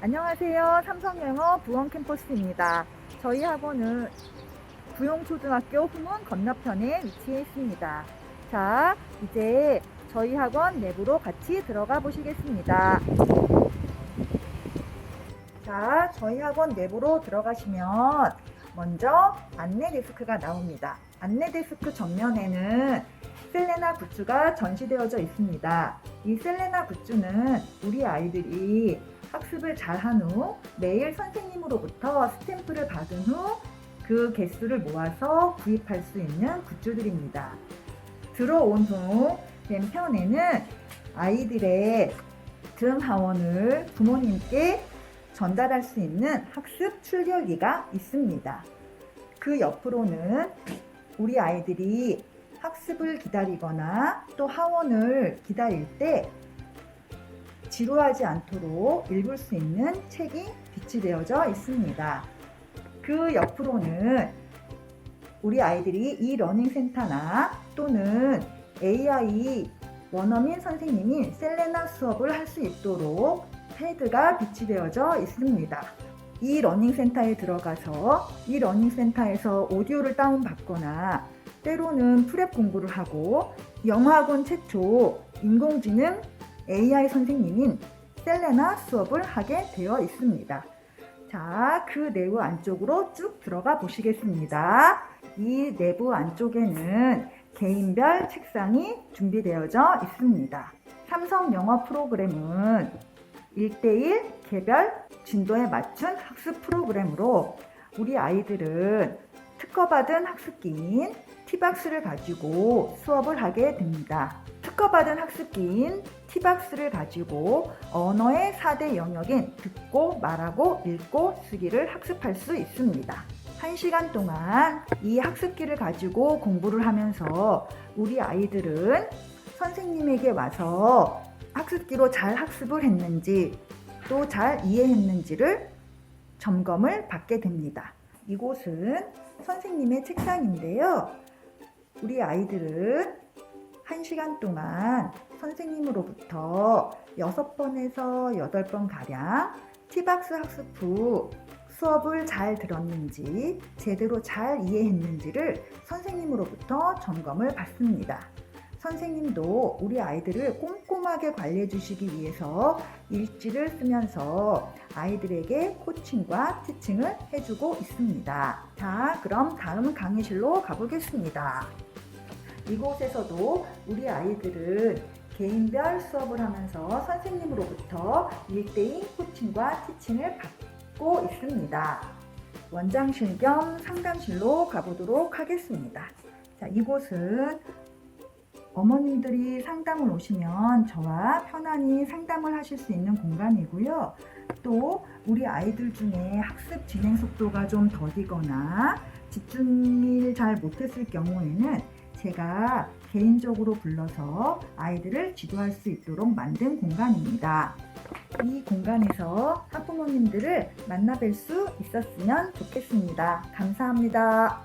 안녕하세요. 삼성영어 부원 캠퍼스입니다. 저희 학원은 부용초등학교 후문 건너편에 위치해 있습니다. 자, 이제 저희 학원 내부로 같이 들어가 보시겠습니다. 자, 저희 학원 내부로 들어가시면 먼저 안내 데스크가 나옵니다. 안내 데스크 전면에는 셀레나 굿즈가 전시되어져 있습니다. 이 셀레나 굿즈는 우리 아이들이 학습을 잘한 후 매일 선생님으로부터 스탬프를 받은 후 그 개수를 모아서 구입할 수 있는 굿즈들입니다. 들어온 후 왼편에는 아이들의 등 하원을 부모님께 전달할 수 있는 학습 출결기가 있습니다. 그 옆으로는 우리 아이들이 학습을 기다리거나 또 하원을 기다릴 때 지루하지 않도록 읽을 수 있는 책이 비치되어져 있습니다. 그 옆으로는 우리 아이들이 이 러닝센터나 또는 AI 원어민 선생님이 셀레나 수업을 할 수 있도록 패드가 비치되어져 있습니다. 이 러닝센터에 들어가서 이 러닝센터에서 오디오를 다운받거나 때로는 프랩 공부를 하고 영어학원 최초 인공지능 AI 선생님인 셀레나 수업을 하게 되어 있습니다. 자, 그 내부 안쪽으로 쭉 들어가 보시겠습니다. 이 내부 안쪽에는 개인별 책상이 준비되어져 있습니다. 삼성 영어 프로그램은 1대1 개별 진도에 맞춘 학습 프로그램으로 우리 아이들은 특허받은 학습기인 티박스를 가지고 수업을 하게 됩니다. 특허받은 학습기인 티박스를 가지고 언어의 4대 영역인 듣고 말하고 읽고 쓰기를 학습할 수 있습니다. 1시간 동안 이 학습기를 가지고 공부를 하면서 우리 아이들은 선생님에게 와서 학습기로 잘 학습을 했는지 또 잘 이해했는지를 점검을 받게 됩니다. 이곳은 선생님의 책상인데요. 우리 아이들은 1시간 동안 선생님으로부터 6번에서 8번 가량 티박스 학습 후 수업을 잘 들었는지 제대로 잘 이해했는지를 선생님으로부터 점검을 받습니다. 선생님도 우리 아이들을 꼼꼼하게 관리해 주시기 위해서 일지를 쓰면서 아이들에게 코칭과 티칭을 해주고 있습니다. 자, 그럼 다음 강의실로 가보겠습니다. 이곳에서도 우리 아이들은 개인별 수업을 하면서 선생님으로부터 1대1 코칭과 티칭을 받고 있습니다. 원장실 겸 상담실로 가보도록 하겠습니다. 자, 이곳은 어머님들이 상담을 오시면 저와 편안히 상담을 하실 수 있는 공간이고요. 또 우리 아이들 중에 학습 진행 속도가 좀 더디거나 집중을 잘 못했을 경우에는 제가 개인적으로 불러서 아이들을 지도할 수 있도록 만든 공간입니다. 이 공간에서 학부모님들을 만나뵐 수 있었으면 좋겠습니다. 감사합니다.